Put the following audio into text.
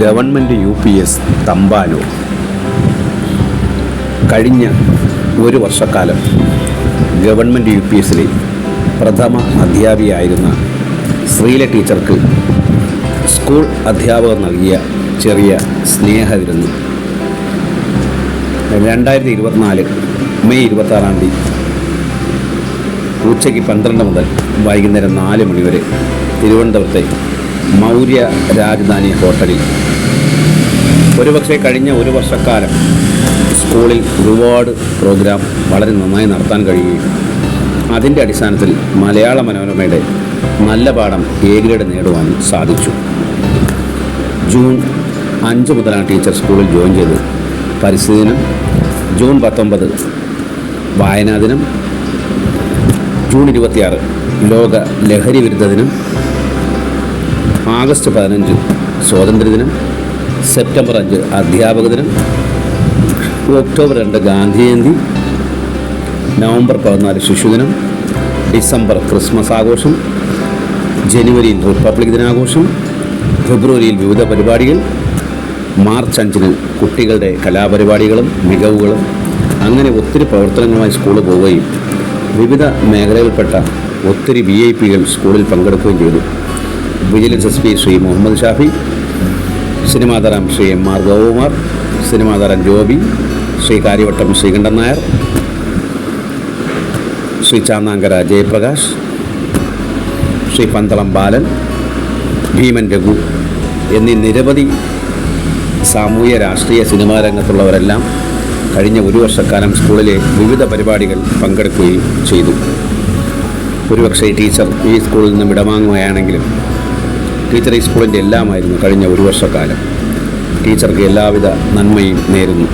Government U P S Thampanoor. കഴിഞ്ഞ ഒരു വർഷക്കാലം ഗവൺമെന്റ് യു പി എസിലെ പ്രഥമ അധ്യാപികയായിരുന്ന ശ്രീല ടീച്ചർക്ക് സ്കൂൾ അധ്യാപകർ നൽകിയ ചെറിയ സ്നേഹവിരുന്ന്. രണ്ടായിരത്തി ഇരുപത്തിനാല് മെയ് ഇരുപത്താറാം തീയതി ഉച്ചയ്ക്ക് പന്ത്രണ്ട് മുതൽ വൈകുന്നേരം നാല് മണിവരെ തിരുവനന്തപുരത്തെ മൗര്യ രാജധാനി ഹോട്ടലിൽ. ഒരുപക്ഷെ കഴിഞ്ഞ ഒരു വർഷക്കാലം സ്കൂളിൽ ഒരുപാട് പ്രോഗ്രാം വളരെ നന്നായി നടത്താൻ കഴിയുകയും അതിന്റെ അടിസ്ഥാനത്തിൽ മലയാള മനോരമയുടെ നല്ല പാഠം എ ഗ്രേഡ് നേടുവാനും സാധിച്ചു. ജൂൺ അഞ്ച് മുതലാണ് ടീച്ചർ സ്കൂളിൽ ജോയിൻ ചെയ്തത്. പരിസ്ഥിതി ദിനം ജൂൺ പത്തൊമ്പത് വായനാ ദിനം ജൂൺ ഇരുപത്തിയാറ് ലോക ലഹരി വിരുദ്ധ ദിനം ആഗസ്റ്റ് പതിനഞ്ച് സ്വാതന്ത്ര്യദിനം സെപ്റ്റംബർ അഞ്ച് അധ്യാപക ദിനം ഒക്ടോബർ രണ്ട് ഗാന്ധി ജയന്തി നവംബർ പതിനാല് ശിശുദിനം ഡിസംബർ ക്രിസ്മസ് ആഘോഷം ജനുവരിയിൽ റിപ്പബ്ലിക് ദിനാഘോഷം ഫെബ്രുവരിയിൽ വിവിധ പരിപാടികൾ മാർച്ച് അഞ്ചിന് കുട്ടികളുടെ കലാപരിപാടികളും മികവുകളും അങ്ങനെ ഒത്തിരി പ്രവർത്തനങ്ങളുമായി സ്കൂൾ പോവുകയും വിവിധ മേഖലയിൽപ്പെട്ട ഒത്തിരി വി ഐ പികൾ സ്കൂളിൽ പങ്കെടുക്കുകയും ചെയ്തു. Vigilance S P Shri Muhammad Shafi cinema താരം Shri M R Gopakumar cinema താരം ജോബി ശ്രീ കാര്യവട്ടം ശ്രീകണ്ഠൻ നായർ ശ്രീ ചാന്നാങ്കര ജയപ്രകാശ് ശ്രീ പന്തളം ബാലൻ ഭീമൻ രഘു എന്നീ നിരവധി സാമൂഹ്യ രാഷ്ട്രീയ സിനിമാ രംഗത്തുള്ളവരെല്ലാം കഴിഞ്ഞ ഒരു വർഷക്കാലം സ്കൂളിലെ വിവിധ പരിപാടികൾ പങ്കെടുക്കുകയും ചെയ്തു. ഒരുപക്ഷെ ടീച്ചർ ഈ സ്കൂളിൽ നിന്നും വിടവാങ്ങുകയാണെങ്കിലും ടീച്ചർ ഈ സ്കൂളിന്റെ എല്ലാമായിരുന്നു കഴിഞ്ഞ ഒരു വർഷക്കാലം. ടീച്ചർക്ക് എല്ലാവിധ നന്മയും നേരുന്നു.